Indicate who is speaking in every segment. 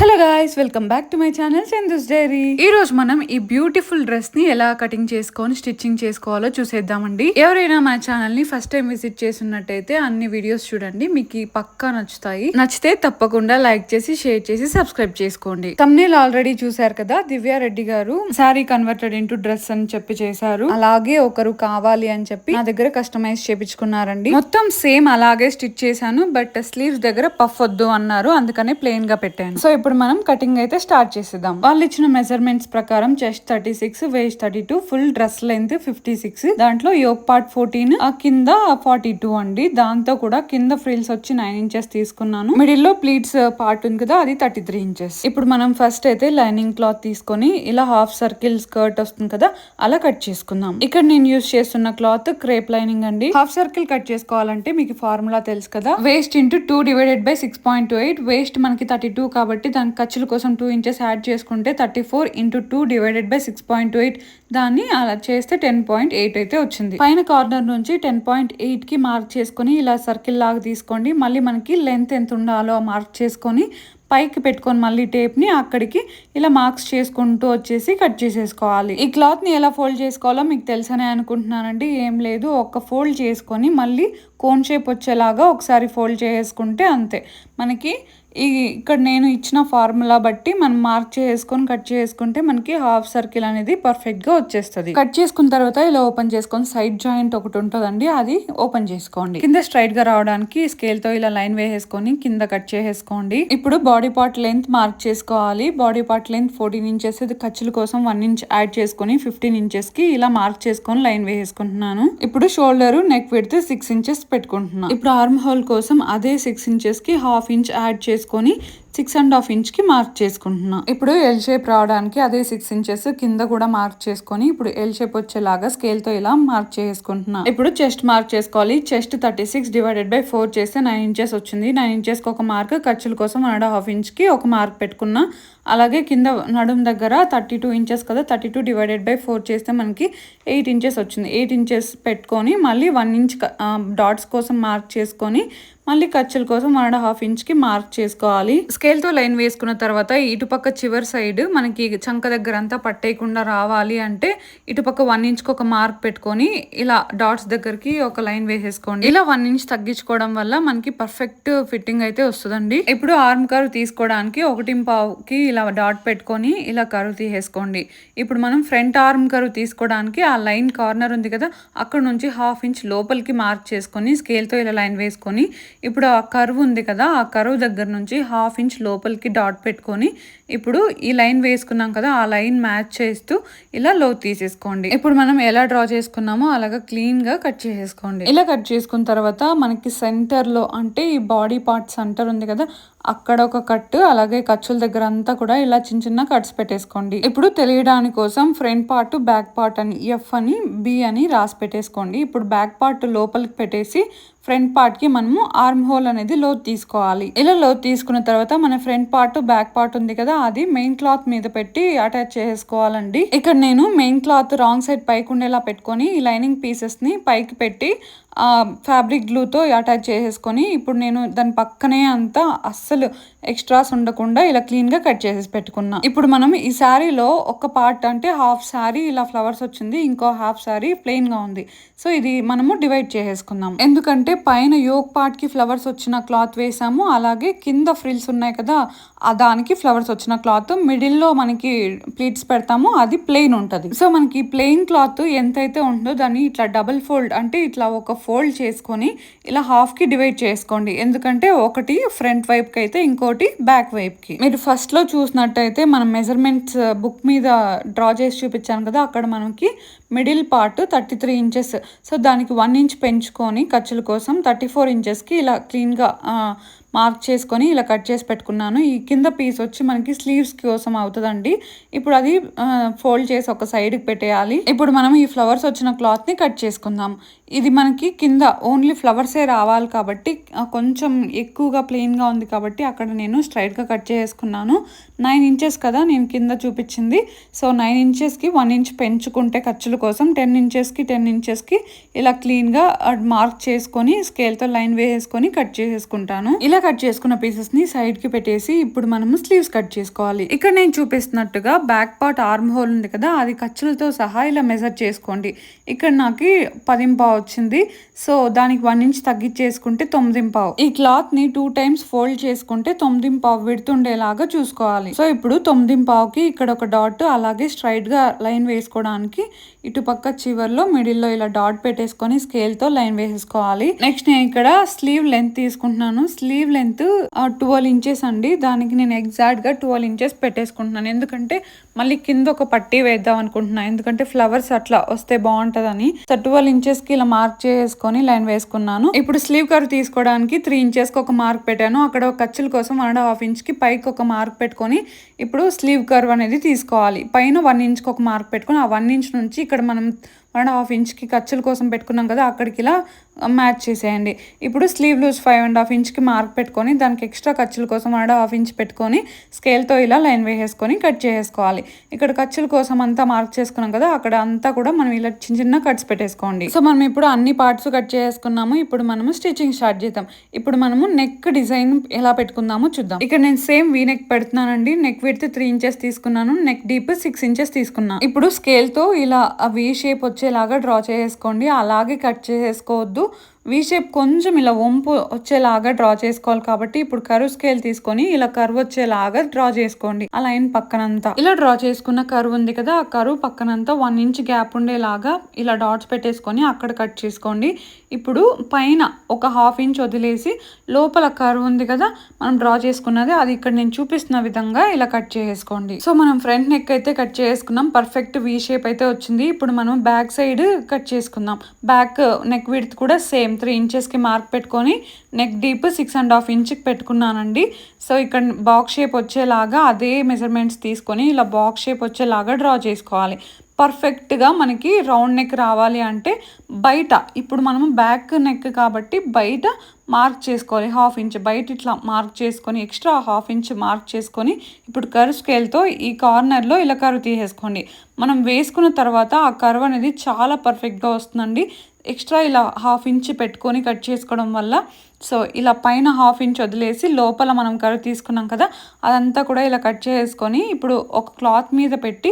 Speaker 1: Hello guys welcome back to my channel Chandu's diary. ఈ రోజు మనం ఈ బ్యూటిఫుల్ డ్రెస్ని ఎలా కటింగ్ చేసుకొని స్టిచ్చింగ్ చేసుకోవాలో చూసేద్దామండి. ఎవరైనా మన ఛానల్ని ఫస్ట్ టైం విజిట్ చేసినట్టయితే అన్ని వీడియోస్ చూడండి మీకు ఈ పక్కా నచ్చుతాయి. నచ్చితే తప్పకుండా లైక్ చేసి షేర్ చేసి సబ్స్క్రైబ్ చేసుకోండి. తమ్నేల్ ఆల్రెడీ చూసారు కదా దివ్య రెడ్డి గారు. శారీ కన్వర్టెడ్ ఇంటూ డ్రెస్ అని చెప్పి చేశారు. అలాగే ఒకరు కావాలి అని చెప్పి నా దగ్గర కస్టమైజ్ చేపించుకున్నారండి. మొత్తం సేమ్ అలాగే స్టిచ్ చేశాను బట్ స్లీవ్స్ దగ్గర పఫ్ వద్దు అన్నారు అందుకనే ప్లెయిన్గా పెట్టాను. సో ఇప్పుడు మనం కటింగ్ అయితే స్టార్ట్ చేసేద్దాం. వాళ్ళు ఇచ్చిన మెజర్మెంట్స్ ప్రకారం chest thirty six waist thirty two full dress length fifty six దాంట్లో యోగ్ పార్ట్ ఫోర్టీన్ ఆ కింద ఫార్టీ టూ అండి. దాంతో కూడా కింద ఫ్రిల్స్ వచ్చి నైన్ ఇంచెస్ తీసుకున్నాను. మిడిల్లో ప్లీట్స్ పార్ట్ uh, ఉంది కదా అది థర్టీ త్రీ ఇంచెస్ ఇప్పుడు మనం ఫస్ట్ అయితే లైనింగ్ క్లాత్ తీసుకొని ఇలా హాఫ్ సర్కిల్ స్కర్ట్ వస్తుంది కదా అలా కట్ చేసుకుందాం. ఇక్కడ నేను యూస్ చేస్తున్న క్లాత్ క్రేప్ లైనింగ్ అండి. హాఫ్ సర్కిల్ కట్ చేసుకోవాలంటే మీకు ఫార్ములా తెలుసు కదా. Waist into two divided by six point two eight waist మనకి థర్టీ టూ కాబట్టి దాని ఖర్చుల కోసం టూ ఇంచెస్ యాడ్ చేసుకుంటే thirty four into two divided by six point eight దాన్ని అలా చేస్తే టెన్ పాయింట్ ఎయిట్ అయితే వచ్చింది. పైన కార్నర్ నుంచి టెన్ పాయింట్ ఎయిట్కి మార్క్ చేసుకొని ఇలా సర్కిల్ లాగా తీసుకోండి. మళ్ళీ మనకి లెంత్ ఎంత ఉండాలో మార్క్ చేసుకొని పైకి పెట్టుకొని మళ్ళీ టేప్ని అక్కడికి ఇలా మార్క్స్ చేసుకుంటూ వచ్చేసి కట్ చేసేసుకోవాలి. ఈ క్లాత్ని ఎలా ఫోల్డ్ చేసుకోవాలో మీకు తెలుసనే అనుకుంటున్నానండి. ఏం లేదు ఒక ఫోల్డ్ చేసుకొని మళ్ళీ కోన్ షేప్ వచ్చేలాగా ఒకసారి ఫోల్డ్ చేసుకుంటే అంతే. మనకి ఈ ఇక్కడ నేను ఇచ్చిన ఫార్ములా బట్టి మనం మార్క్ చేసుకొని కట్ చేసుకుంటే మనకి హాఫ్ సర్కిల్ అనేది పర్ఫెక్ట్గా వచ్చేస్తుంది. కట్ చేసుకున్న తర్వాత ఇలా ఓపెన్ చేసుకొని సైడ్ జాయింట్ ఒకటి ఉంటుందండి అది ఓపెన్ చేసుకోండి. కింద స్ట్రైట్గా రావడానికి స్కేల్తో ఇలా లైన్ వేసేసుకొని కింద కట్ చేసేసుకోండి. ఇప్పుడు బాడీ పార్ట్ లెంత్ మార్క్ చేసుకోవాలి. Body part length fourteen inches ఇది ఖర్చుల కోసం వన్ ఇంచ్ యాడ్ చేసుకొని ఫిఫ్టీన్ ఇంచెస్కి ఇలా మార్క్ చేసుకొని లైన్ వేసేసుకుంటున్నాను. ఇప్పుడు షోల్డర్ నెక్ పెడితే సిక్స్ ఇంచెస్ పెట్టుకుంటున్నాను ఇప్పుడు ఆర్మ్ హోల్ కోసం అదే సిక్స్ ఇంచెస్కి హాఫ్ ఇంచ్ యాడ్ చేసుకుని చేసుకొని సిక్స్ అండ్ హాఫ్ ఇంచ్కి మార్క్ చేసుకుంటున్నా. ఇప్పుడు ఎల్ షేప్ రావడానికి అదే సిక్స్ ఇంచెస్ కింద కూడా మార్క్ చేసుకొని ఇప్పుడు ఎల్ షేప్ వచ్చేలాగా స్కేల్తో ఇలా మార్క్ చేసుకుంటున్నా. ఇప్పుడు చెస్ట్ మార్క్ చేసుకోవాలి. Chest thirty six divided by four చేస్తే నైన్ ఇంచెస్ వచ్చింది. నైన్ ఇంచెస్కి ఒక మార్క్ ఖర్చుల కోసం వన్ అండ్ హాఫ్ ఇంచ్కి ఒక మార్క్ పెట్టుకున్నా. అలాగే కింద నడుం దగ్గర థర్టీ టూ ఇంచెస్ కదా thirty two divided by four చేస్తే మనకి ఎయిట్ ఇంచెస్ వచ్చింది. ఎయిట్ ఇంచెస్ పెట్టుకొని మళ్ళీ వన్ ఇంచ్ డాట్స్ కోసం మార్క్ చేసుకొని మళ్ళీ ఖర్చుల కోసం వన్ అండ్ హాఫ్ ఇంచ్కి మార్క్ చేసుకోవాలి. స్కేల్తో లైన్ వేసుకున్న తర్వాత ఇటుపక్క చివరి సైడ్ మనకి చంక దగ్గర అంతా పట్టేయకుండా రావాలి అంటే ఇటుపక్క వన్ ఇంచ్కి ఒక మార్క్ పెట్టుకొని ఇలా డాట్స్ దగ్గరికి ఒక లైన్ వేసేసుకోండి. ఇలా వన్ ఇంచ్ తగ్గించుకోవడం వల్ల మనకి పర్ఫెక్ట్ ఫిట్టింగ్ అయితే వస్తుందండి. ఇప్పుడు ఆర్మ్ కర్వ్ తీసుకోవడానికి ఒకటి పావుకి ఇలా డాట్ పెట్టుకొని ఇలా కరువు తీసేసుకోండి. ఇప్పుడు మనం ఫ్రంట్ ఆర్మ్ కరువు తీసుకోవడానికి ఆ లైన్ కార్నర్ ఉంది కదా అక్కడ నుంచి హాఫ్ ఇంచ్ లోపలికి మార్క్ చేసుకొని స్కేల్తో ఇలా లైన్ వేసుకొని ఇప్పుడు ఆ కరువు ఉంది కదా ఆ కరువు దగ్గర నుంచి హాఫ్ ఇంచ్ లోపలికి డాట్ పెట్టుకొని ఇప్పుడు ఈ లైన్ వేసుకున్నాం కదా ఆ లైన్ మ్యాచ్ చేస్తూ ఇలా లో తీసేసుకోండి. ఇప్పుడు మనం ఎలా డ్రా చేసుకున్నామో అలాగా క్లీన్గా కట్ చేసేసుకోండి. ఇలా కట్ చేసుకున్న తర్వాత మనకి సెంటర్లో అంటే ఈ బాడీ పార్ట్ సెంటర్ ఉంది కదా అక్కడ ఒక కట్ అలాగే ఖర్చుల దగ్గర అంతా కూడా ఇలా చిన్న చిన్న కట్స్ పెట్టేసుకోండి. ఇప్పుడు తెలియడానికి కోసం ఫ్రంట్ పార్ట్ బ్యాక్ పార్ట్ అని ఎఫ్ అని బి అని రాసి పెట్టేసుకోండి. ఇప్పుడు బ్యాక్ పార్ట్ లోపలికి పెట్టేసి ఫ్రంట్ పార్ట్కి మనము ఆర్మ్ హోల్ అనేది లోత్ తీసుకోవాలి. ఇలా లోత్ తీసుకున్న తర్వాత మన ఫ్రంట్ పార్ట్ బ్యాక్ పార్ట్ ఉంది కదా అది మెయిన్ క్లాత్ మీద పెట్టి అటాచ్ చేసుకోవాలండి. ఇక్కడ నేను మెయిన్ క్లాత్ రాంగ్ సైడ్ పైకి ఉండేలా పెట్టుకొని ఈ లైనింగ్ పీసెస్ని పైకి పెట్టి ఫ్యాబ్రిక్ గ్లూతో అటాచ్ చేసేసుకొని ఇప్పుడు నేను దాని పక్కనే అంతా అస్సలు ఎక్స్ట్రాస్ ఉండకుండా ఇలా క్లీన్గా కట్ చేసేసి పెట్టుకున్నా. ఇప్పుడు మనం ఈ శారీలో ఒక పార్ట్ అంటే హాఫ్ శారీ ఇలా ఫ్లవర్స్ వచ్చింది ఇంకో హాఫ్ శారీ ప్లెయిన్గా ఉంది. సో ఇది మనము డివైడ్ చేసేసుకుందాం. ఎందుకంటే పైన యోక్ పార్ట్కి ఫ్లవర్స్ వచ్చిన క్లాత్ వేసాము అలాగే కింద ఫ్రిల్స్ ఉన్నాయి కదా ఆ దానికి ఫ్లవర్స్ వచ్చిన క్లాత్ మిడిల్లో మనకి ప్లీట్స్ పెడతాము అది ప్లెయిన్ ఉంటుంది. సో మనకి ప్లెయిన్ క్లాత్ ఎంతైతే ఉంటుందో దాన్ని ఇట్లా డబుల్ ఫోల్డ్ అంటే ఇట్లా ఒక ఫోల్డ్ చేసుకొని ఇలా హాఫ్కి డివైడ్ చేసుకోండి. ఎందుకంటే ఒకటి ఫ్రంట్ వైపుకి అయితే ఇంకోటి బ్యాక్ వైపుకి మీరు ఫస్ట్లో చూసినట్టయితే మనం మెజర్మెంట్స్ బుక్ uh, మీద డ్రా చేసి చూపించాను కదా అక్కడ మనకి middle part thirty three inches so దానికి వన్ ఇంచ్ పెంచుకొని ఖర్చుల కోసం థర్టీ ఫోర్ ఇంచెస్కి ఇలా క్లీన్గా మార్క్ చేసుకొని ఇలా కట్ చేసి పెట్టుకున్నాను. ఈ కింద పీస్ వచ్చి మనకి స్లీవ్స్ కోసం అవుతుందండి. ఇప్పుడు అది ఫోల్డ్ చేసి ఒక సైడ్కి పెట్టేయాలి. ఇప్పుడు మనం ఈ ఫ్లవర్స్ వచ్చిన క్లాత్ని కట్ చేసుకుందాం. ఇది మనకి కింద ఓన్లీ ఫ్లవర్సే రావాలి కాబట్టి కొంచెం ఎక్కువగా ప్లెయిన్గా ఉంది కాబట్టి అక్కడ నేను స్ట్రైట్గా కట్ చేసుకున్నాను. నైన్ ఇంచెస్ కదా నేను కింద చూపించింది. సో నైన్ ఇంచెస్కి వన్ ఇంచ్ పెంచుకుంటే ఖర్చుల కోసం టెన్ ఇంచెస్కి టెన్ ఇంచెస్కి ఇలా క్లీన్గా మార్క్ చేసుకొని స్కేల్తో లైన్ వేసేసుకొని కట్ చేసేసుకుంటాను. ఇలా కట్ చేసుకున్న పీసెస్ని సైడ్కి పెట్టేసి ఇప్పుడు మనము స్లీవ్స్ కట్ చేసుకోవాలి. ఇక్కడ నేను చూపిస్తున్నట్టుగా బ్యాక్ పార్ట్ ఆర్మ్ హోల్ ఉంది కదా అది ఖర్చులతో సహా ఇలా మెజర్ చేసుకోండి. ఇక్కడ నాకు పదింపావు వచ్చింది. సో దానికి వన్ ఇంచ్ తగ్గించేసుకుంటే తొమ్మిదింపావు. ఈ క్లాత్ని టూ టైమ్స్ ఫోల్డ్ చేసుకుంటే తొమ్మిదింపావు విడుతుండేలాగా చూసుకోవాలి. సో ఇప్పుడు తొమ్మిదింపావుకి ఇక్కడ ఒక డాట్ అలాగే స్ట్రైట్గా లైన్ వేసుకోవడానికి ఇటుపక్క చివర్లో మిడిల్లో ఇలా డాట్ పెట్టేసుకొని స్కేల్తో లైన్ వేసేసుకోవాలి. నెక్స్ట్ నేను ఇక్కడ స్లీవ్ లెంత్ తీసుకుంటున్నాను. స్లీవ్ లెంత్ ట్వెల్వ్ ఇంచెస్ అండి. దానికి నేను ఎగ్జాక్ట్గా ట్వెల్వ్ ఇంచెస్ పెట్టేసుకుంటున్నాను. ఎందుకంటే మళ్ళీ కింద ఒక పట్టీ వేద్దాం అనుకుంటున్నాను ఎందుకంటే ఫ్లవర్స్ అట్లా వస్తే బాగుంటుందని. సో ట్వెల్వ్ ఇంచెస్కి ఇలా మార్క్ చేసుకొని లైన్ వేసుకున్నాను. ఇప్పుడు స్లీవ్ కర్వ్ తీసుకోవడానికి త్రీ ఇంచెస్కి ఒక మార్క్ పెట్టాను. అక్కడ ఒక ఖర్చుల కోసం వన్ అండ్ హాఫ్ ఇంచ్కి పైకి ఒక మార్క్ పెట్టుకొని ఇప్పుడు స్లీవ్ కర్వ్ అనేది తీసుకోవాలి. పైన వన్ ఇంచ్కి ఒక మార్క్ పెట్టుకొని ఆ వన్ ఇంచ్ నుంచి ఇక్కడ మనం వన్ అండ్ హాఫ్ ఇంచ్కి ఖర్చుల కోసం పెట్టుకున్నాం కదా అక్కడికి ఇలా మ్యాచ్ చేసేయండి. ఇప్పుడు sleeve loose five and half ఇంచ్కి mark పెట్టుకొని దానికి ఎక్స్ట్రా ఖర్చుల కోసం ఆడ హాఫ్ ఇంచ్ పెట్టుకొని స్కేల్తో ఇలా లైన్ వేసేసుకొని కట్ చేసుకోవాలి ఇక్కడ ఖర్చుల కోసం అంతా మార్క్ చేసుకున్నాం కదా అక్కడ అంతా కూడా మనం ఇలా చిన్న చిన్న కట్స్ పెట్టేసుకోండి. సో మనం ఇప్పుడు అన్ని పార్ట్స్ కట్ చేసుకున్నాము ఇప్పుడు మనము స్టిచ్చింగ్ స్టార్ట్ చేద్దాం. ఇప్పుడు మనము నెక్ డిజైన్ ఎలా పెట్టుకుందామో చూద్దాం. ఇక్కడ నేను సేమ్ వీ నెక్ పెడుతున్నానండి. నెక్ విడ్త్ త్రీ ఇంచెస్ తీసుకున్నాను. నెక్ డీప్ సిక్స్ ఇంచెస్ తీసుకున్నాను ఇప్పుడు స్కేల్తో ఇలా వీ షేప్ వచ్చేలాగా డ్రా చేసుకోండి అలాగే కట్ చేసుకోవద్దు వీ షేప్ కొంచెం ఇలా వంపు వచ్చేలాగా డ్రా చేసుకోవాలి కాబట్టి ఇప్పుడు కరువు స్కేల్ తీసుకొని ఇలా కర్వ్ వచ్చేలాగా డ్రా చేసుకోండి. ఆ లైన్ పక్కనంతా. ఇలా డ్రా చేసుకున్న కరువు ఉంది కదా ఆ కరువు పక్కనంతా వన్ ఇంచ్ గ్యాప్ ఉండేలాగా ఇలా డాట్స్ పెట్టేసుకొని అక్కడ కట్ చేసుకోండి. ఇప్పుడు పైన ఒక హాఫ్ ఇంచ్ వదిలేసి లోపల కర్వ్ ఉంది కదా మనం డ్రా చేసుకున్నది అది ఇక్కడ నేను చూపిస్తున్న విధంగా ఇలా కట్ చేసుకోండి. సో మనం ఫ్రంట్ నెక్ అయితే కట్ చేసుకున్నాం పర్ఫెక్ట్ వీ షేప్ అయితే వచ్చింది. ఇప్పుడు మనం బ్యాక్ సైడ్ కట్ చేసుకుందాం. బ్యాక్ నెక్ విడ్త్ కూడా సేమ్ త్రీ ఇంచెస్కి మార్క్ పెట్టుకొని neck deep six and half ఇంచ్కి పెట్టుకున్నానండి. సో ఇక్కడ బాక్స్ షేప్ వచ్చేలాగా అదే మెజర్మెంట్స్ తీసుకొని ఇలా బాక్స్ షేప్ వచ్చేలాగా డ్రా చేసుకోవాలి. పర్ఫెక్ట్గా మనకి రౌండ్ నెక్ రావాలి అంటే బయట ఇప్పుడు మనము బ్యాక్ నెక్ కాబట్టి బయట మార్క్ చేసుకోవాలి. హాఫ్ ఇంచ్ బయట ఇట్లా మార్క్ చేసుకొని ఎక్స్ట్రా హాఫ్ ఇంచ్ మార్క్ చేసుకొని ఇప్పుడు కర్వ్ స్కేల్తో ఈ కార్నర్లో ఇలా కర్వ్ తీసేసుకోండి. మనం వేసుకున్న తర్వాత ఆ కర్వ్ అనేది చాలా పర్ఫెక్ట్గా వస్తుందండి. ఎక్స్ట్రా ఇలా హాఫ్ ఇంచ్ పెట్టుకొని కట్ చేసుకోవడం వల్ల సో ఇలా పైన హాఫ్ ఇంచ్ వదిలేసి లోపల మనం కర్వ్ తీసుకున్నాం కదా అదంతా కూడా ఇలా కట్ చేసుకొని ఇప్పుడు ఒక క్లాత్ మీద పెట్టి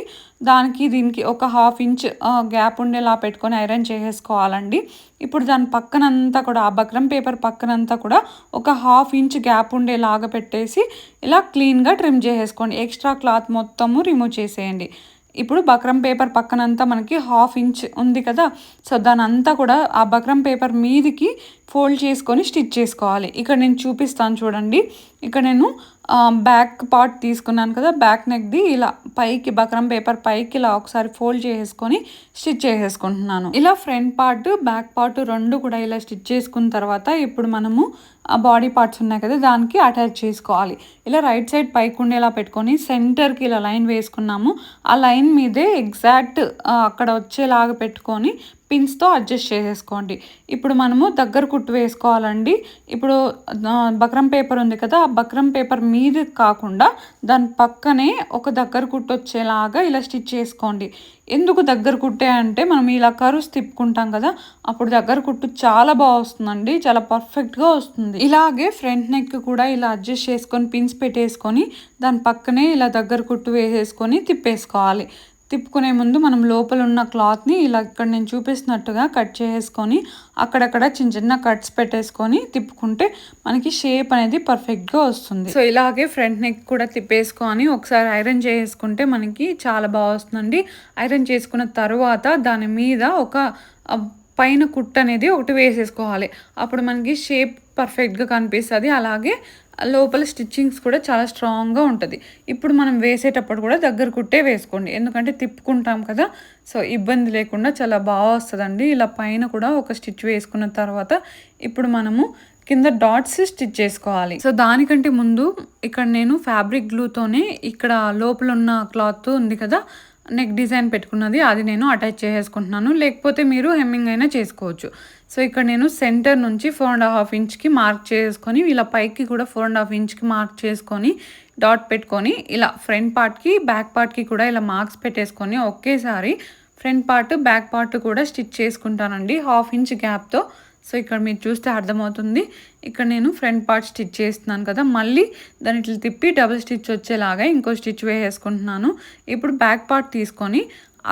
Speaker 1: దానికి దీనికి ఒక హాఫ్ ఇంచ్ గ్యాప్ ఉండేలా పెట్టుకొని ఐరన్ చేసేసుకోవాలండి. ఇప్పుడు దాని పక్కనంతా కూడా ఆ బక్రం పేపర్ పక్కనంతా కూడా ఒక హాఫ్ ఇంచ్ గ్యాప్ ఉండేలాగా పెట్టేసి ఇలా క్లీన్గా ట్రిమ్ చేసేసుకోండి. ఎక్స్ట్రా క్లాత్ మొత్తము రిమూవ్ చేసేయండి. ఇప్పుడు బక్రం పేపర్ పక్కనంతా మనకి హాఫ్ ఇంచ్ ఉంది కదా సో దాని అంతా కూడా ఆ బక్రం పేపర్ మీదికి ఫోల్డ్ చేసుకొని స్టిచ్ చేసుకోవాలి. ఇక్కడ నేను చూపిస్తాను చూడండి. ఇక్కడ నేను బ్యాక్ పార్ట్ తీసుకున్నాను కదా బ్యాక్ నెక్ది ఇలా పైకి బక్రం పేపర్ పైకి ఇలా ఒకసారి ఫోల్డ్ చేసేసుకొని స్టిచ్ చేసేసుకుంటున్నాను. ఇలా ఫ్రంట్ పార్ట్ బ్యాక్ పార్ట్ రెండు కూడా ఇలా స్టిచ్ చేసుకున్న తర్వాత ఇప్పుడు మనము ఆ బాడీ పార్ట్స్ ఉన్నాయి కదా దానికి అటాచ్ చేసుకోవాలి. ఇలా రైట్ సైడ్ పైకి ఉండేలా పెట్టుకొని సెంటర్కి ఇలా లైన్ వేసుకున్నాము. ఆ లైన్ మీదే ఎగ్జాక్ట్ అక్కడ వచ్చేలాగా పెట్టుకొని పిన్స్తో అడ్జస్ట్ చేసేసుకోండి. ఇప్పుడు మనము దగ్గర కుట్టు వేసుకోవాలండి. ఇప్పుడు బక్రం పేపర్ ఉంది కదా ఆ బక్రం పేపర్ మీద కాకుండా దాని పక్కనే ఒక దగ్గర కుట్టు వచ్చేలాగా ఇలా స్టిచ్ చేసుకోండి. ఎందుకు దగ్గర కుట్టే అంటే మనం ఇలా కరుస్ తిప్పుకుంటాం కదా అప్పుడు దగ్గర కుట్టు చాలా బాగా వస్తుందండి చాలా పర్ఫెక్ట్గా వస్తుంది. ఇలాగే ఫ్రంట్ నెక్ కూడా ఇలా అడ్జస్ట్ చేసుకొని పిన్స్ పెట్టేసుకొని దాని పక్కనే ఇలా దగ్గర కుట్టు వేసేసుకొని తిప్పేసుకోవాలి. తిప్పుకునే ముందు మనం లోపల ఉన్న క్లాత్ని ఇలా ఇక్కడ నేను చూపిస్తున్నట్టుగా కట్ చేసుకొని అక్కడక్కడ చిన్న చిన్న కట్స్ పెట్టేసుకొని తిప్పుకుంటే మనకి షేప్ అనేది పర్ఫెక్ట్గా వస్తుంది. సో ఇలాగే ఫ్రంట్ నెక్ కూడా తిప్పేసుకొని ఒకసారి ఐరన్ చేసుకుంటే మనకి చాలా బాగా వస్తుందండి. ఐరన్ చేసుకున్న తర్వాత దాని మీద ఒక పైన కుట్ అనేది ఒకటి వేసేసుకోవాలి. అప్పుడు మనకి షేప్ పర్ఫెక్ట్గా కనిపిస్తుంది. అలాగే లోపల స్టిచ్చింగ్స్ కూడా చాలా స్ట్రాంగ్గా ఉంటుంది. ఇప్పుడు మనం వేసేటప్పుడు కూడా దగ్గర కుట్టే వేసుకోండి. ఎందుకంటే తిప్పుకుంటాం కదా సో ఇబ్బంది లేకుండా చాలా బాగా వస్తుందండి. ఇలా పైన కూడా ఒక స్టిచ్ వేసుకున్న తర్వాత ఇప్పుడు మనము కింద డాట్స్ స్టిచ్ చేసుకోవాలి. సో దానికంటే ముందు ఇక్కడ నేను ఫ్యాబ్రిక్ గ్లూతోనే ఇక్కడ లోపల ఉన్న క్లాత్ ఉంది కదా నెక్ డిజైన్ పెట్టుకున్నది అది నేను అటాచ్ చేసేసుకుంటున్నాను. లేకపోతే మీరు హెమ్మింగ్ అయినా చేసుకోవచ్చు. సో ఇక్కడ నేను సెంటర్ నుంచి ఫోర్ అండ్ హాఫ్ ఇంచ్కి మార్క్ చేసుకొని ఇలా పైకి కూడా ఫోర్ అండ్ హాఫ్ ఇంచ్కి మార్క్ చేసుకొని డాట్ పెట్టుకొని ఇలా ఫ్రంట్ పార్ట్కి బ్యాక్ పార్ట్కి కూడా ఇలా మార్క్స్ పెట్టేసుకొని ఒకేసారి ఫ్రంట్ పార్ట్ బ్యాక్ పార్ట్ కూడా స్టిచ్ చేసుకుంటానండి. హాఫ్ ఇంచ్ గ్యాప్తో సో ఇక్కడ మీరు చూస్తే అర్థమవుతుంది. ఇక్కడ నేను ఫ్రంట్ పార్ట్ స్టిచ్ చేస్తున్నాను కదా. మళ్ళీ దాని ఇట్లా తిప్పి డబుల్ స్టిచ్ వచ్చేలాగా ఇంకో స్టిచ్ వేసేసుకుంటున్నాను. ఇప్పుడు బ్యాక్ పార్ట్ తీసుకొని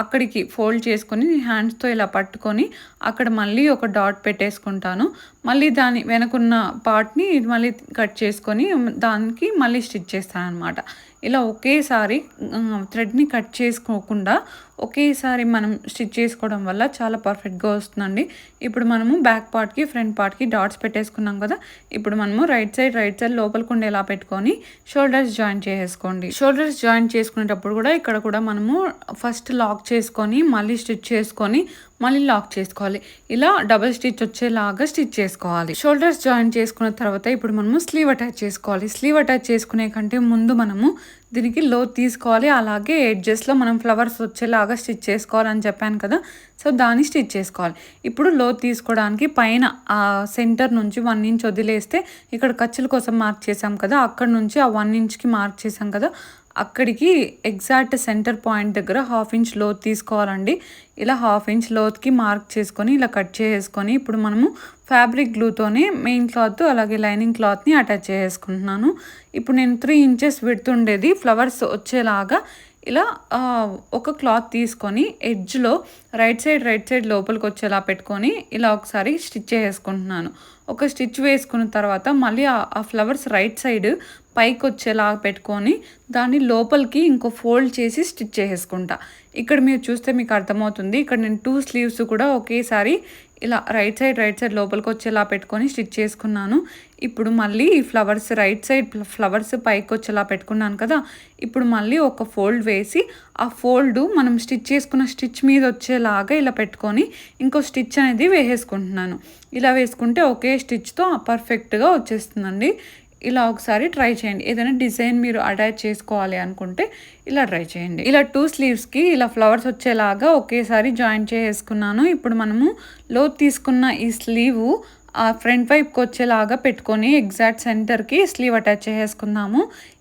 Speaker 1: అక్కడికి ఫోల్డ్ చేసుకొని హ్యాండ్స్తో ఇలా పట్టుకొని అక్కడ మళ్ళీ ఒక డాట్ పెట్టేసుకుంటాను. మళ్ళీ దాని వెనకున్న పార్ట్ని మళ్ళీ కట్ చేసుకొని దానికి మళ్ళీ స్టిచ్ చేస్తాను అనమాట ఇలా ఒకేసారి థ్రెడ్ని కట్ చేసుకోకుండా ఒకేసారి మనం స్టిచ్ చేసుకోవడం వల్ల చాలా పర్ఫెక్ట్గా వస్తుందండి. ఇప్పుడు మనము బ్యాక్ పార్ట్కి ఫ్రంట్ పార్ట్కి డాట్స్ పెట్టేసుకున్నాం కదా ఇప్పుడు మనము రైట్ సైడ్ రైట్ సైడ్ లోపలికి ఉండేలా పెట్టుకొని షోల్డర్స్ జాయిన్ చేసుకోండి షోల్డర్స్ జాయిన్ చేసుకునేటప్పుడు కూడా ఇక్కడ కూడా మనము ఫస్ట్ లాక్ చేసుకొని మళ్ళీ స్టిచ్ చేసుకొని మళ్ళీ లాక్ చేసుకోవాలి. ఇలా డబుల్ స్టిచ్ వచ్చేలాగా స్టిచ్ చేసుకోవాలి. షోల్డర్స్ జాయిన్ చేసుకున్న తర్వాత ఇప్పుడు మనము స్లీవ్ అటాచ్ చేసుకోవాలి. స్లీవ్ అటాచ్ చేసుకునే కంటే ముందు మనము దీనికి లో తీసుకోవాలి. అలాగే ఎడ్జెస్లో మనం ఫ్లవర్స్ వచ్చేలాగా స్టిచ్ చేసుకోవాలని చెప్పాను కదా. సో దాన్ని స్టిచ్ చేసుకోవాలి. ఇప్పుడు లో తీసుకోవడానికి పైన సెంటర్ నుంచి వన్ ఇంచ్ వదిలేస్తే ఇక్కడ ఖర్చుల కోసం మార్క్ చేసాం కదా. అక్కడ నుంచి ఆ వన్ ఇంచ్కి మార్క్ చేసాం కదా. అక్కడికి ఎగ్జాక్ట్ సెంటర్ పాయింట్ దగ్గర హాఫ్ ఇంచ్ లోత్ తీసుకోవాలండి. ఇలా హాఫ్ ఇంచ్ లోత్కి మార్క్ చేసుకొని ఇలా కట్ చేసుకొని ఇప్పుడు మనము ఫ్యాబ్రిక్ గ్లూతోనే మెయిన్ క్లాత్ అలాగే లైనింగ్ క్లాత్ని అటాచ్ చేసుకుంటున్నాను ఇప్పుడు నేను త్రీ ఇంచెస్ విడుతుండేది ఫ్లవర్స్ వచ్చేలాగా. ఇలా ఒక క్లాత్ తీసుకొని ఎడ్జ్లో రైట్ సైడ్ రైట్ సైడ్ లోపలికి వచ్చేలా పెట్టుకొని ఇలా ఒకసారి స్టిచ్ చేసుకుంటున్నాను ఒక స్టిచ్ వేసుకున్న తర్వాత మళ్ళీ ఆ ఫ్లవర్స్ రైట్ సైడ్ పైకి వచ్చేలా పెట్టుకొని దాన్ని లోపలికి ఇంకో ఫోల్డ్ చేసి స్టిచ్ చేసుకుంటా ఇక్కడ మీరు చూస్తే మీకు అర్థమవుతుంది. ఇక్కడ నేను టూ స్లీవ్స్ కూడా ఒకేసారి ఇలా రైట్ సైడ్ రైట్ సైడ్ లోపలికి వచ్చేలా పెట్టుకొని స్టిచ్ చేసుకున్నాను. ఇప్పుడు మళ్ళీ ఈ ఫ్లవర్స్ రైట్ సైడ్ ఫ్లవర్స్ పైకి వచ్చేలా పెట్టుకున్నాను కదా ఇప్పుడు మళ్ళీ ఒక ఫోల్డ్ వేసి ఆ ఫోల్డ్ మనం స్టిచ్ చేసుకున్న స్టిచ్ మీద వచ్చేలాగా ఇలా పెట్టుకొని ఇంకో స్టిచ్ అనేది వేసేసుకుంటున్నాను. ఇలా వేసుకుంటే ఒకే స్టిచ్తో పర్ఫెక్ట్గా వచ్చేస్తుందండి. ఇలా ఒకసారి ట్రై చేయండి. ఏదైనా డిజైన్ మీరు అటాచ్ చేసుకోవాలి అనుకుంటే ఇలా ట్రై చేయండి. ఇలా టూ స్లీవ్స్కి ఇలా ఫ్లవర్స్ వచ్చేలాగా ఒకేసారి జాయిన్ చేసుకున్నాను ఇప్పుడు మనము లో తీసుకున్న ఈ స్లీవ్ ఫ్రంట్ వైపుకి వచ్చేలాగా పెట్టుకొని ఎగ్జాక్ట్ సెంటర్కి స్లీవ్ అటాచ్ చేసుకుందాము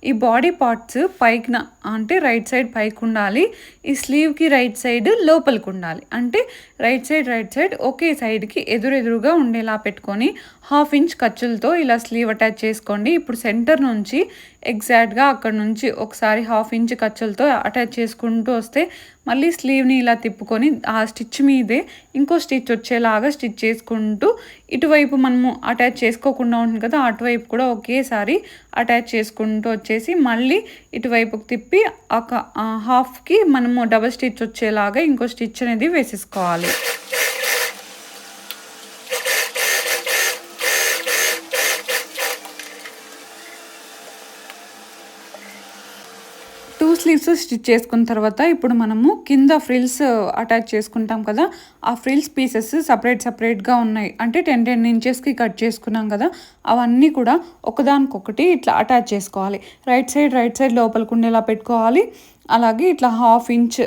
Speaker 1: ఈ బాడీ పార్ట్స్ పైకిన అంటే రైట్ సైడ్ పైకి ఉండాలి. ఈ స్లీవ్కి రైట్ సైడ్ లోపలికి ఉండాలి. అంటే రైట్ సైడ్ రైట్ సైడ్ ఒకే సైడ్కి ఎదురెదురుగా ఉండేలా పెట్టుకొని హాఫ్ ఇంచ్ ఖర్చులతో ఇలా స్లీవ్ అటాచ్ చేసుకోండి. ఇప్పుడు సెంటర్ నుంచి ఎగ్జాక్ట్గా అక్కడ నుంచి ఒకసారి హాఫ్ ఇంచ్ ఖర్చులతో అటాచ్ చేసుకుంటూ వస్తే మళ్ళీ స్లీవ్ని ఇలా తిప్పుకొని ఆ స్టిచ్ మీదే ఇంకో స్టిచ్ వచ్చేలాగా స్టిచ్ చేసుకుంటూ ఇటువైపు మనము అటాచ్ చేసుకోకుండా ఉంటుంది కదా అటువైపు కూడా ఒకేసారి అటాచ్ చేసుకుంటూ వచ్చేసి మళ్ళీ ఇటువైపుకి తిప్పి ఒక హాఫ్కి మనము డబల్ స్టిచ్ వచ్చేలాగా ఇంకో స్టిచ్ అనేది వేసేసుకోవాలి టూ స్లీవ్స్ స్టిచ్ చేసుకున్న తర్వాత ఇప్పుడు మనము కింద ఫ్రిల్స్ అటాచ్ చేసుకుంటాం కదా ఆ ఫ్రిల్స్ పీసెస్ సపరేట్ సపరేట్గా ఉన్నాయి. అంటే టెన్ టెన్ ఇంచెస్కి కట్ చేసుకున్నాం కదా అవన్నీ కూడా ఒకదానికొకటి ఇట్లా అటాచ్ చేసుకోవాలి. రైట్ సైడ్ రైట్ సైడ్ లోపలికి ఉండేలా పెట్టుకోవాలి. అలాగే ఇట్లా హాఫ్ ఇంచ్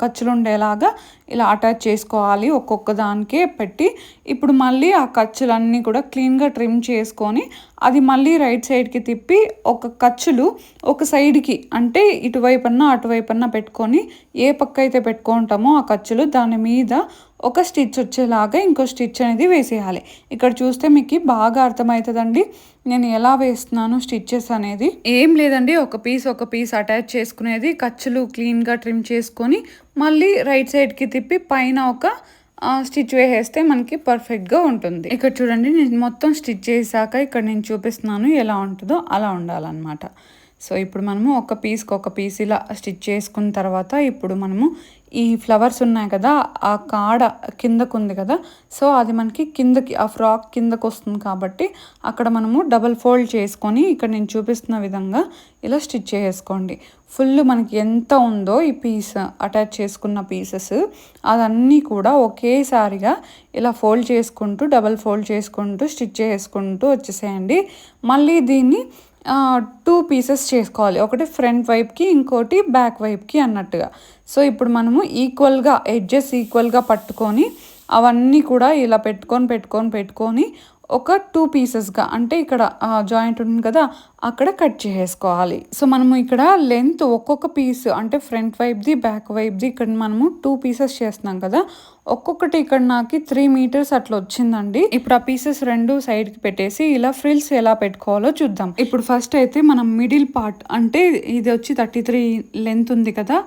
Speaker 1: ఖర్చులు ఉండేలాగా ఇలా అటాచ్ చేసుకోవాలి ఒక్కొక్క దానికే పెట్టి. ఇప్పుడు మళ్ళీ ఆ ఖర్చులన్నీ కూడా క్లీన్గా ట్రిమ్ చేసుకొని అది మళ్ళీ రైట్ సైడ్కి తిప్పి ఒక ఖర్చులు ఒక సైడ్కి అంటే ఇటువైపన్నా అటువైపన్నా పెట్టుకొని ఏ పక్క అయితే పెట్టుకుంటామో ఆ ఖర్చులు దాని మీద ఒక స్టిచ్ వచ్చేలాగా ఇంకో స్టిచ్ అనేది వేసేయాలి. ఇక్కడ చూస్తే మీకు బాగా అర్థమవుతుందండి. నేను ఎలా వేస్తున్నాను స్టిచ్చెస్ అనేది. ఏం లేదండి. ఒక పీస్ ఒక పీస్ అటాచ్ చేసుకునేది ఖర్చులు క్లీన్గా ట్రిమ్ చేసుకొని మళ్ళీ రైట్ సైడ్కి తిప్పి పైన ఒక స్టిచ్ వేసేస్తే మనకి పర్ఫెక్ట్గా ఉంటుంది. ఇక్కడ చూడండి. నేను మొత్తం స్టిచ్ చేశాక ఇక్కడ నేను చూపిస్తున్నాను ఎలా ఉంటుందో. అలా ఉండాలన్నమాట. సో ఇప్పుడు మనము ఒక పీస్కి ఒక పీస్ ఇలా స్టిచ్ చేసుకున్న తర్వాత ఇప్పుడు మనము ఈ ఫ్లవర్స్ ఉన్నాయి కదా ఆ కాడ కిందకు ఉంది కదా సో అది మనకి కిందకి ఆ ఫ్రాక్ కిందకు వస్తుంది కాబట్టి అక్కడ మనము డబల్ ఫోల్డ్ చేసుకొని ఇక్కడ నేను చూపిస్తున్న విధంగా ఇలా స్టిచ్ చేసుకోండి. ఫుల్ మనకి ఎంత ఉందో ఈ పీస్ అటాచ్ చేసుకున్న పీసెస్ అదన్నీ కూడా ఒకేసారిగా ఇలా ఫోల్డ్ చేసుకుంటూ డబల్ ఫోల్డ్ చేసుకుంటూ స్టిచ్ చేసుకుంటూ వచ్చేసేయండి. మళ్ళీ దీన్ని టూ పీసెస్ చేసుకోవాలి. ఒకటి ఫ్రంట్ వైపుకి ఇంకోటి బ్యాక్ వైపుకి అన్నట్టుగా. సో ఇప్పుడు మనము ఈక్వల్గా ఎడ్జెస్ ఈక్వల్గా పట్టుకొని అవన్నీ కూడా ఇలా పెట్టుకొని పెట్టుకొని పెట్టుకొని ఒక టూ పీసెస్గా అంటే ఇక్కడ జాయింట్ ఉంది కదా అక్కడ కట్ చేసేసుకోవాలి. సో మనము ఇక్కడ లెంత్ ఒక్కొక్క పీస్ అంటే ఫ్రంట్ వైపుది బ్యాక్ వైపుది ఇక్కడ మనము టూ పీసెస్ చేస్తున్నాం కదా ఒక్కొక్కటి ఇక్కడ నాకు త్రీ మీటర్స్ అట్లా వచ్చిందండి. ఇప్పుడు ఆ పీసెస్ రెండు సైడ్కి పెట్టేసి ఇలా ఫ్రిల్స్ ఎలా పెట్టుకోవాలో చూద్దాం. ఇప్పుడు ఫస్ట్ అయితే మనం మిడిల్ పార్ట్ అంటే ఇది వచ్చి థర్టీ త్రీ లెంత్ ఉంది కదా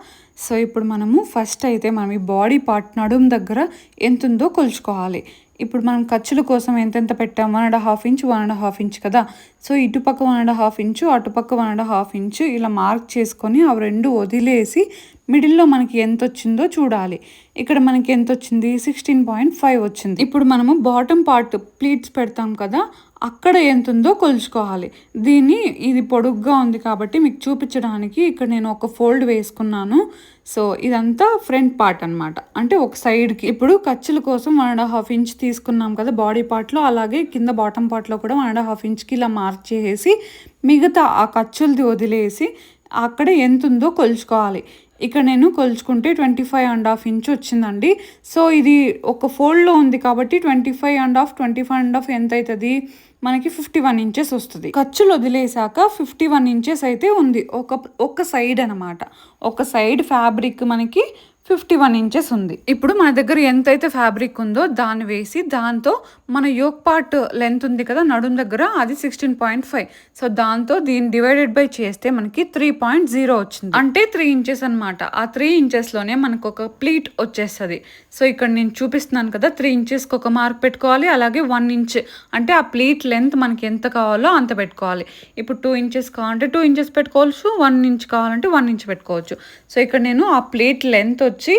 Speaker 1: సో ఇప్పుడు మనము ఫస్ట్ అయితే మనం ఈ బాడీ పార్ట్ నడుము దగ్గర ఎంత ఉందో కొలుచుకోవాలి. ఇప్పుడు మనం ఖర్చుల కోసం ఎంతెంత పెట్టాం? One and half inch one and half inch కదా? సో ఇటుపక్క వన్ అండ్ హాఫ్ ఇంచు అటుపక్క వన్ అండ్ హాఫ్ ఇంచు ఇలా మార్క్ చేసుకొని అవి రెండు వదిలేసి మిడిల్లో మనకి ఎంత వచ్చిందో చూడాలి. ఇక్కడ మనకి ఎంత వచ్చింది? సిక్స్టీన్ పాయింట్ ఫైవ్ వచ్చింది. ఇప్పుడు మనము బాటమ్ పార్ట్ ప్లీట్స్ పెడతాం కదా? అక్కడ ఎంత ఉందో కొలుచుకోవాలి. దీన్ని ఇది పొడుగ్గా ఉంది కాబట్టి మీకు చూపించడానికి ఇక్కడ నేను ఒక ఫోల్డ్ వేసుకున్నాను. సో ఇదంతా ఫ్రంట్ పార్ట్ అనమాట అంటే ఒక సైడ్కి ఇప్పుడు ఖర్చుల కోసం వన్ అండ్ హాఫ్ ఇంచ్ తీసుకున్నాం కదా బాడీ పార్ట్లో అలాగే కింద బాటమ్ పార్ట్లో కూడా వన్ అండ్ హాఫ్ ఇంచ్కి ఇలా మార్క్ చేసేసి మిగతా ఆ ఖర్చులది వదిలేసి అక్కడ ఎంత ఉందో కొలుచుకోవాలి. ఇక్కడ నేను కొలుచుకుంటే twenty five and half inch వచ్చిందండి. సో ఇది ఒక ఫోల్డ్లో ఉంది కాబట్టి twenty five and half twenty five and half ఎంత అవుతుంది మనకి ఫిఫ్టీ వన్ ఇంచెస్ వస్తుంది. ఖర్చులు వదిలేసాక ఫిఫ్టీ వన్ ఇంచెస్ అయితే ఉంది. ఒక ఒక సైడ్ అనమాట ఒక సైడ్ ఫ్యాబ్రిక్ మనకి ఫిఫ్టీ వన్ ఇంచెస్ ఉంది. ఇప్పుడు మన దగ్గర ఎంతైతే ఫ్యాబ్రిక్ ఉందో దాన్ని వేసి దాంతో మన యోక్ పార్ట్ లెంత్ ఉంది కదా నడుం దగ్గర అది సిక్స్టీన్ పాయింట్ ఫైవ్ సో దాంతో దీన్ని డివైడెడ్ బై చేస్తే మనకి త్రీ పాయింట్ జీరో వచ్చింది. అంటే త్రీ ఇంచెస్ అనమాట ఆ త్రీ ఇంచెస్లోనే మనకు ఒక ప్లీట్ వచ్చేస్తుంది. సో ఇక్కడ నేను చూపిస్తున్నాను కదా త్రీ ఇంచెస్కి ఒక మార్క్ పెట్టుకోవాలి అలాగే వన్ ఇంచ్ అంటే ఆ ప్లీట్ లెంత్ మనకి ఎంత కావాలో అంత పెట్టుకోవాలి. ఇప్పుడు టూ ఇంచెస్ కావాలంటే టూ ఇంచెస్ పెట్టుకోవచ్చు వన్ ఇంచ్ కావాలంటే వన్ ఇంచ్ పెట్టుకోవచ్చు. సో ఇక్కడ నేను ఆ ప్లేట్ లెంత్ వచ్చి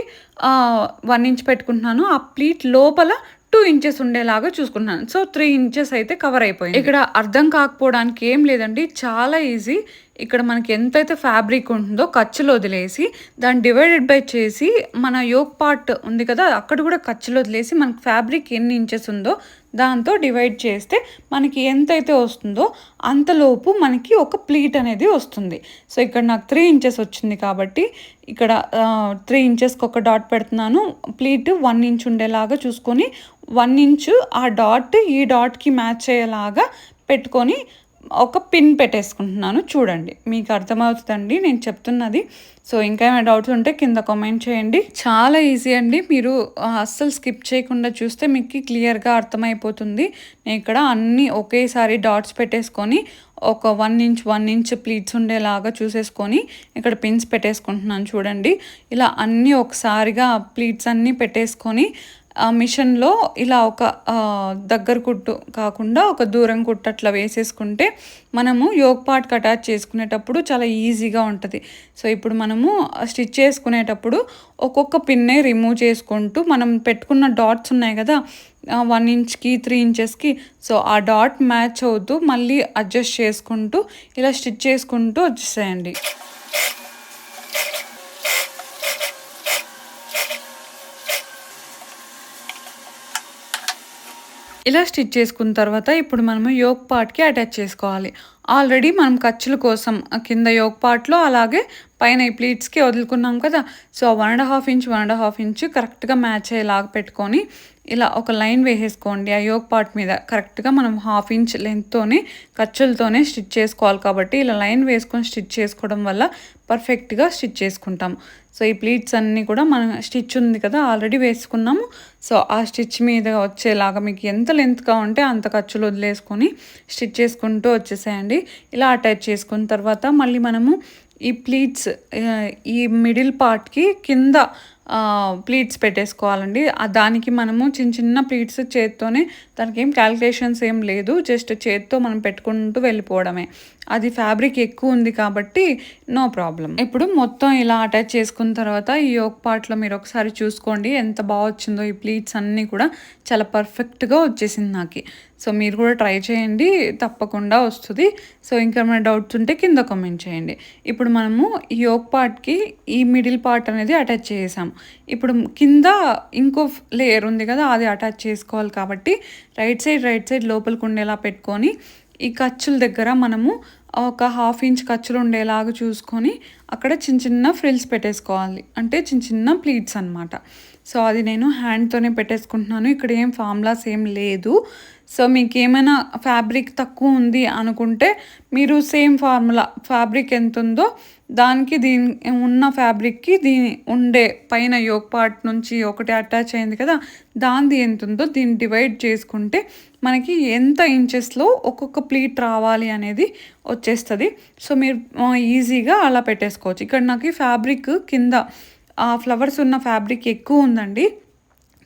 Speaker 1: వన్ ఇంచ్ పెట్టుకుంటున్నాను. ఆ ప్లీట్ లోపల టూ ఇంచెస్ ఉండేలాగా చూసుకుంటున్నాను. సో త్రీ ఇంచెస్ అయితే కవర్ అయిపోయింది. ఇక్కడ అర్థం కాకపోవడానికి ఏం లేదండి. చాలా ఈజీ ఇక్కడ మనకి ఎంతైతే ఫ్యాబ్రిక్ ఉంటుందో ఖర్చులు వదిలేసి దాన్ని డివైడెడ్ బై చేసి మన యోక్ పార్ట్ ఉంది కదా అక్కడ కూడా ఖర్చులు వదిలేసి మనకి ఫ్యాబ్రిక్ ఎన్ని ఇంచెస్ ఉందో దాంతో డివైడ్ చేస్తే మనకి ఎంతైతే వస్తుందో అంతలోపు మనకి ఒక ప్లీట్ అనేది వస్తుంది. సో ఇక్కడ నాకు త్రీ ఇంచెస్ వచ్చింది కాబట్టి ఇక్కడ త్రీ ఇంచెస్కి ఒక డాట్ పెడుతున్నాను. ప్లీట్ వన్ ఇంచ్ ఉండేలాగా చూసుకొని వన్ ఇంచు ఆ డాట్ ఈ డాట్కి మ్యాచ్ అయ్యేలాగా పెట్టుకొని ఒక పిన్ పెట్టేసుకుంటున్నాను. చూడండి మీకు అర్థమవుతుందండి నేను చెప్తున్నది. సో ఇంకా ఏమైనా డౌట్స్ ఉంటే కింద కామెంట్ చేయండి. చాలా ఈజీ అండి. మీరు అస్సలు స్కిప్ చేయకుండా చూస్తే మీకు క్లియర్గా అర్థమైపోతుంది. నేను ఇక్కడ అన్నీ ఒకేసారి డాట్స్ పెట్టేసుకొని ఒక one inch one inch pleats ఉండేలాగా చూసేసుకొని ఇక్కడ పిన్స్ పెట్టేసుకుంటున్నాను చూడండి. ఇలా అన్నీ ఒకసారిగా ప్లీట్స్ అన్నీ పెట్టేసుకొని మిషన్లో ఇలా ఒక దగ్గర కుట్టు కాకుండా ఒక దూరం కుట్టు అట్లా వేసేసుకుంటే మనము యోగ్ పార్ట్కి అటాచ్ చేసుకునేటప్పుడు చాలా ఈజీగా ఉంటుంది. సో ఇప్పుడు మనము స్టిచ్ చేసుకునేటప్పుడు ఒక్కొక్క పిన్నే రిమూవ్ చేసుకుంటూ మనం పెట్టుకున్న డాట్స్ ఉన్నాయి కదా వన్ ఇంచ్కి త్రీ ఇంచెస్కి సో ఆ డాట్ మ్యాచ్ అవుతూ మళ్ళీ అడ్జస్ట్ చేసుకుంటూ ఇలా స్టిచ్ చేసుకుంటూ వచ్చేసేయండి. ఇలా స్టిచ్ చేసుకున్న తర్వాత ఇప్పుడు మనము యోక్ పార్ట్కి అటాచ్ చేసుకోవాలి. ఆల్రెడీ మనం ఖర్చుల కోసం కింద యోక్ పార్ట్లో అలాగే పైన ఈ ప్లీట్స్కి వదులుకున్నాం కదా. So one and half inch one and half inch కరెక్ట్గా మ్యాచ్ అయ్యేలాగా పెట్టుకొని ఇలా ఒక లైన్ వేసేసుకోండి. ఆ యోగ్ పార్ట్ మీద కరెక్ట్గా మనం హాఫ్ ఇంచ్ లెంత్తోనే ఖర్చులతోనే స్టిచ్ చేసుకోవాలి కాబట్టి ఇలా లైన్ వేసుకొని స్టిచ్ చేసుకోవడం వల్ల పర్ఫెక్ట్గా స్టిచ్ చేసుకుంటాం. సో ఈ ప్లీట్స్ అన్నీ కూడా మనం స్టిచ్ ఉంది కదా ఆల్రెడీ వేసుకున్నాము. సో ఆ స్టిచ్ మీద వచ్చేలాగా మీకు ఎంత లెంత్గా ఉంటే అంత ఖర్చులు వదిలేసుకొని స్టిచ్ చేసుకుంటూ వచ్చేసేయండి. ఇలా అటాచ్ చేసుకున్న తర్వాత మళ్ళీ మనము ఈ ప్లీట్స్ ఈ మిడిల్ పార్ట్కి కింద ప్లీట్స్ పెట్టేసుకోవాలండి. దానికి మనము చిన్న చిన్న ప్లీట్స్ చేత్తోనే దానికి ఏం క్యాలిక్యులేషన్స్ ఏం లేదు. జస్ట్ చేత్తో మనం పెట్టుకుంటూ వెళ్ళిపోవడమే. అది ఫ్యాబ్రిక్ ఎక్కువ ఉంది కాబట్టి నో ప్రాబ్లం. ఇప్పుడు మొత్తం ఇలా అటాచ్ చేసుకున్న తర్వాత ఈ యోక్ పార్ట్లో మీరు ఒకసారి చూసుకోండి ఎంత బాగా వచ్చిందో ఈ ప్లీట్స్ అన్నీ కూడా చాలా పర్ఫెక్ట్గా వచ్చేసింది నాకు. సో మీరు కూడా ట్రై చేయండి తప్పకుండా వస్తుంది. సో ఇంకా ఏమైనా డౌట్స్ ఉంటే కింద కామెంట్ చేయండి. ఇప్పుడు మనము ఈ యోక్ పార్ట్కి ఈ మిడిల్ పార్ట్ అనేది అటాచ్ చేసాం ఇప్పుడు కింద ఇంకో లేయర్ ఉంది కదా అది అటాచ్ చేసుకోవాలి కాబట్టి రైట్ సైడ్ రైట్ సైడ్ లోపలికి ఉండేలా పెట్టుకొని ఈ ఖర్చుల దగ్గర మనము ఒక హాఫ్ ఇంచ్ ఖర్చులు ఉండేలాగా చూసుకొని అక్కడ చిన్న చిన్న ఫ్రిల్స్ పెట్టేసుకోవాలి. అంటే చిన్న చిన్న ప్లీట్స్ అనమాట సో అది నేను హ్యాండ్తోనే పెట్టేసుకుంటున్నాను. ఇక్కడ ఏం ఫార్ములాస్ ఏం లేదు. సో మీకు ఏమైనా ఫ్యాబ్రిక్ తక్కువ ఉంది అనుకుంటే మీరు సేమ్ ఫార్ములా ఫ్యాబ్రిక్ ఎంత ఉందో దానికి దీని ఉన్న ఫ్యాబ్రిక్కి దీని ఉండే పైన యోక్ పార్ట్ నుంచి ఒకటి అటాచ్ అయింది కదా దానిది ఎంత ఉందో దీన్ని డివైడ్ చేసుకుంటే మనకి ఎంత ఇంచెస్లో ఒక్కొక్క ప్లీట్ రావాలి అనేది వచ్చేస్తుంది. సో మీరు ఈజీగా అలా పెట్టేసుకోవచ్చు. ఇక్కడ నాకు ఫ్యాబ్రిక్ కింద ఆ ఫ్లవర్స్ ఉన్న ఫ్యాబ్రిక్ ఎక్కువ ఉందండి.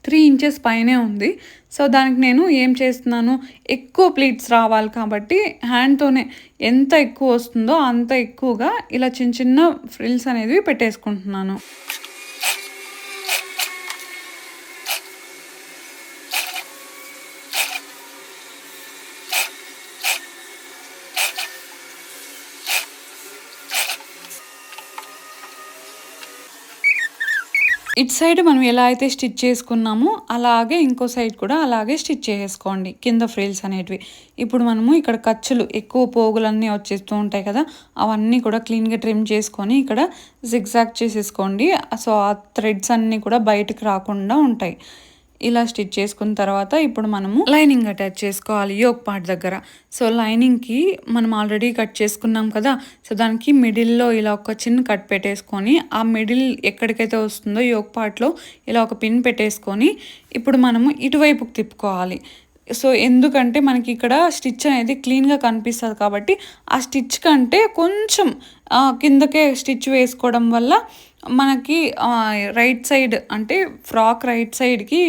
Speaker 1: త్రీ ఇంచెస్ పైనే ఉంది. సో దానికి నేను ఏం చేస్తున్నాను? ఎక్కువ ప్లీట్స్ రావాలి కాబట్టి హ్యాండ్తోనే ఎంత ఎక్కువ వస్తుందో అంత ఎక్కువగా ఇలా చిన్న చిన్న ఫ్రిల్స్ అనేవి పెట్టేసుకుంటున్నాను. ఇట్ సైడ్ మనం ఎలా అయితే స్టిచ్ చేసుకున్నామో అలాగే ఇంకో సైడ్ కూడా అలాగే స్టిచ్ చేసుకోండి. కింద ఫ్రిల్స్ అనేటివి. ఇప్పుడు మనము ఇక్కడ ఖర్చులు ఎక్కువ పోగులన్నీ వచ్చేస్తూ ఉంటాయి కదా అవన్నీ కూడా క్లీన్గా ట్రిమ్ చేసుకొని ఇక్కడ జిగ్జాగ్ చేసేసుకోండి. సో ఆ థ్రెడ్స్ అన్నీ కూడా బయటకు రాకుండా ఉంటాయి. ఇలా స్టిచ్ చేసుకున్న తర్వాత ఇప్పుడు మనము లైనింగ్ అటాచ్ చేసుకోవాలి యోక్ పార్ట్ దగ్గర. సో లైనింగ్కి మనం ఆల్రెడీ కట్ చేసుకున్నాం కదా సో దానికి మిడిల్లో ఇలా ఒక చిన్న కట్ పెట్టేసుకొని ఆ మిడిల్ ఎక్కడికైతే వస్తుందో యోక్ పార్ట్లో ఇలా ఒక పిన్ పెట్టేసుకొని ఇప్పుడు మనము ఇటువైపుకి తిప్పుకోవాలి. సో ఎందుకంటే మనకి ఇక్కడ స్టిచ్ అనేది క్లీన్గా కనిపిస్తుంది కాబట్టి ఆ స్టిచ్ కంటే కొంచెం కిందకే స్టిచ్ వేసుకోవడం వల్ల మనకి రైట్ సైడ్ అంటే ఫ్రాక్ రైట్ సైడ్కి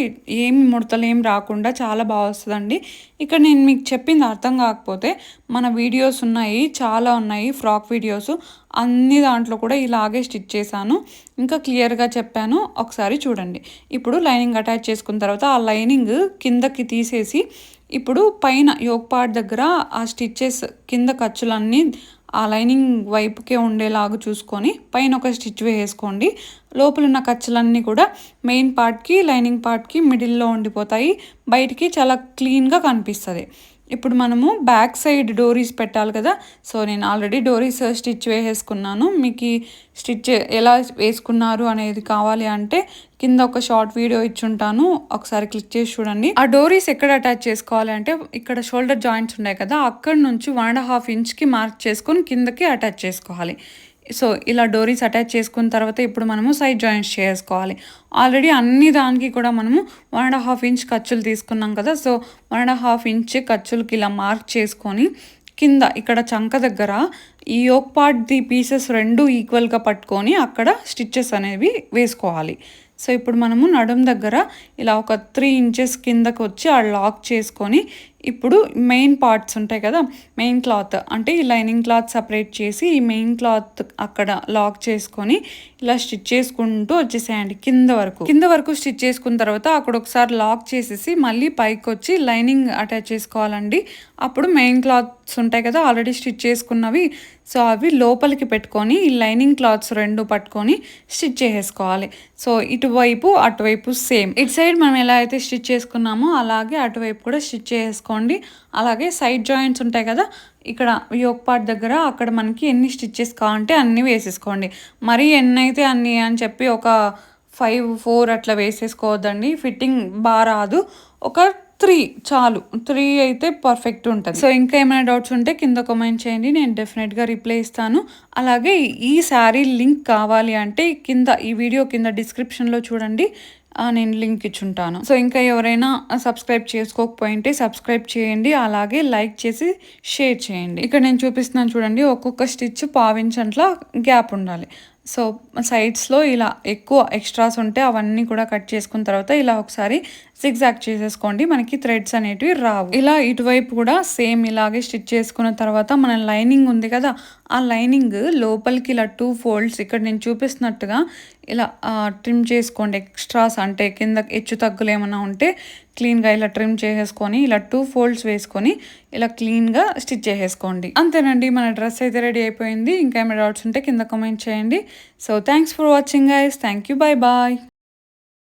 Speaker 1: ఏం ముడతలు ఏం రాకుండా చాలా బాగా వస్తుందండి. ఇక్కడ నేను మీకు చెప్పింది అర్థం కాకపోతే మన వీడియోస్ ఉన్నాయి చాలా ఉన్నాయి ఫ్రాక్ వీడియోస్ అన్ని దాంట్లో కూడా ఇలాగే స్టిచ్ చేశాను. ఇంకా క్లియర్గా చెప్పాను ఒకసారి చూడండి. ఇప్పుడు లైనింగ్ అటాచ్ చేసుకున్న తర్వాత ఆ లైనింగ్ కిందకి తీసేసి ఇప్పుడు పైన యోగ్ పార్ట్ దగ్గర ఆ స్టిచ్చెస్ కింద ఖర్చులన్నీ ఆ లైనింగ్ వైపుకే ఉండేలాగా చూసుకొని పైన ఒక స్టిచ్ వేసుకోండి. లోపల ఉన్న ఖర్చులన్నీ కూడా మెయిన్ పార్ట్కి లైనింగ్ పార్ట్కి మిడిల్లో ఉండిపోతాయి. బయటికి చాలా క్లీన్గా కనిపిస్తుంది. ఇప్పుడు మనము బ్యాక్ సైడ్ డోరీస్ పెట్టాలి కదా. సో నేను ఆల్రెడీ డోరీస్ స్టిచ్ వేసేసుకున్నాను. మీకు స్టిచ్ ఎలా వేసుకున్నారు అనేది కావాలి అంటే కింద ఒక షార్ట్ వీడియో ఇచ్చుంటాను. ఒకసారి క్లిక్ చేసి చూడండి. ఆ డోరీస్ ఎక్కడ అటాచ్ చేసుకోవాలి అంటే ఇక్కడ షోల్డర్ జాయింట్స్ ఉన్నాయి కదా. అక్కడ నుంచి వన్ అండ్ హాఫ్ ఇంచ్కి మార్క్ చేసుకొని కిందకి అటాచ్ చేసుకోవాలి. సో ఇలా డోరీస్ అటాచ్ చేసుకున్న తర్వాత ఇప్పుడు మనము సైడ్ జాయింట్స్ చేసుకోవాలి. ఆల్రెడీ అన్ని దానికి కూడా మనము వన్ అండ్ హాఫ్ ఇంచ్ ఖర్చులు తీసుకున్నాం కదా so one and half inch ఖర్చులకి ఇలా మార్క్ చేసుకొని కింద ఇక్కడ చంక దగ్గర ఈ యోక్ పార్ట్ ది పీసెస్ రెండు ఈక్వల్గా పట్టుకొని అక్కడ స్టిచ్చెస్ అనేవి వేసుకోవాలి. సో ఇప్పుడు మనము నడుం దగ్గర ఇలా ఒక త్రీ ఇంచెస్ కిందకు వచ్చి ఆ లాక్ చేసుకొని ఇప్పుడు మెయిన్ పార్ట్స్ ఉంటాయి కదా మెయిన్ క్లాత్ అంటే ఈ లైనింగ్ క్లాత్ సపరేట్ చేసి ఈ మెయిన్ క్లాత్ అక్కడ లాక్ చేసుకొని ఇలా స్టిచ్ చేసుకుంటూ వచ్చేసేయండి కింద వరకు. కింద వరకు స్టిచ్ చేసుకున్న తర్వాత అక్కడ ఒకసారి లాక్ చేసేసి మళ్ళీ పైకి వచ్చి లైనింగ్ అటాచ్ చేసుకోవాలండి. అప్పుడు మెయిన్ క్లాత్స్ ఉంటాయి కదా ఆల్రెడీ స్టిచ్ చేసుకున్నవి. సో అవి లోపలికి పెట్టుకొని ఈ లైనింగ్ క్లాత్స్ రెండు పట్టుకొని స్టిచ్ చేసేసుకోవాలి. సో ఇటువైపు అటువైపు సేమ్. ఇటు సైడ్ మనం ఎలా అయితే స్టిచ్ చేసుకున్నామో అలాగే అటువైపు కూడా స్టిచ్ చేసుకోండి. అలాగే సైడ్ జాయింట్స్ ఉంటాయి కదా ఇక్కడ యోక్ పార్ట్ దగ్గర అక్కడ మనకి ఎన్ని స్టిచ్చెస్ కావాలంటే అన్నీ వేసేసుకోండి. మరీ ఎన్ని అయితే అన్ని అని చెప్పి ఒక ఫైవ్ ఫోర్ అట్లా వేసేసుకోవద్దండి. ఫిట్టింగ్ బాగా రాదు. ఒక త్రీ చాలు. త్రీ అయితే పర్ఫెక్ట్ ఉంటుంది. సో ఇంకా ఏమైనా డౌట్స్ ఉంటే కింద కమెంట్ చేయండి. నేను డెఫినెట్గా రిప్లై ఇస్తాను. అలాగే ఈ శారీ లింక్ కావాలి అంటే కింద ఈ వీడియో కింద డిస్క్రిప్షన్లో చూడండి. నేను లింక్ ఇచ్చుంటాను. సో ఇంకా ఎవరైనా సబ్స్క్రైబ్ చేసుకోకపోయింటే సబ్స్క్రైబ్ చేయండి. అలాగే లైక్ చేసి షేర్ చేయండి. ఇక్కడ నేను చూపిస్తున్నాను చూడండి ఒక్కొక్క స్టిచ్ పావించట్ల గ్యాప్ ఉండాలి. సో సైడ్స్లో ఇలా ఎక్కువ ఎక్స్ట్రాస్ ఉంటే అవన్నీ కూడా కట్ చేసుకున్న తర్వాత ఇలా ఒకసారి సిగ్జాక్ చేసేసుకోండి. మనకి థ్రెడ్స్ అనేటివి రావు. ఇలా ఇటువైపు కూడా సేమ్ ఇలాగే స్టిచ్ చేసుకున్న తర్వాత మన లైనింగ్ ఉంది కదా ఆ లైనింగ్ లోపలికి ఇలా టూ ఫోల్డ్స్ ఇక్కడ నేను చూపిస్తున్నట్టుగా ఇలా ట్రిమ్ చేసుకోండి. ఎక్స్ట్రాస్ అంటే కింద హెచ్చు తగ్గులు ఏమైనా ఉంటే క్లీన్గా ఇలా ట్రిమ్ చేసేసుకొని ఇలా టూ ఫోల్డ్స్ వేసుకొని ఇలా క్లీన్గా స్టిచ్ చేసేసుకోండి. అంతేనండి మన డ్రెస్ అయితే రెడీ అయిపోయింది. ఇంకా ఏమైనా డౌట్స్ ఉంటే కింద కామెంట్ చేయండి. So thanks for watching guys thank you bye bye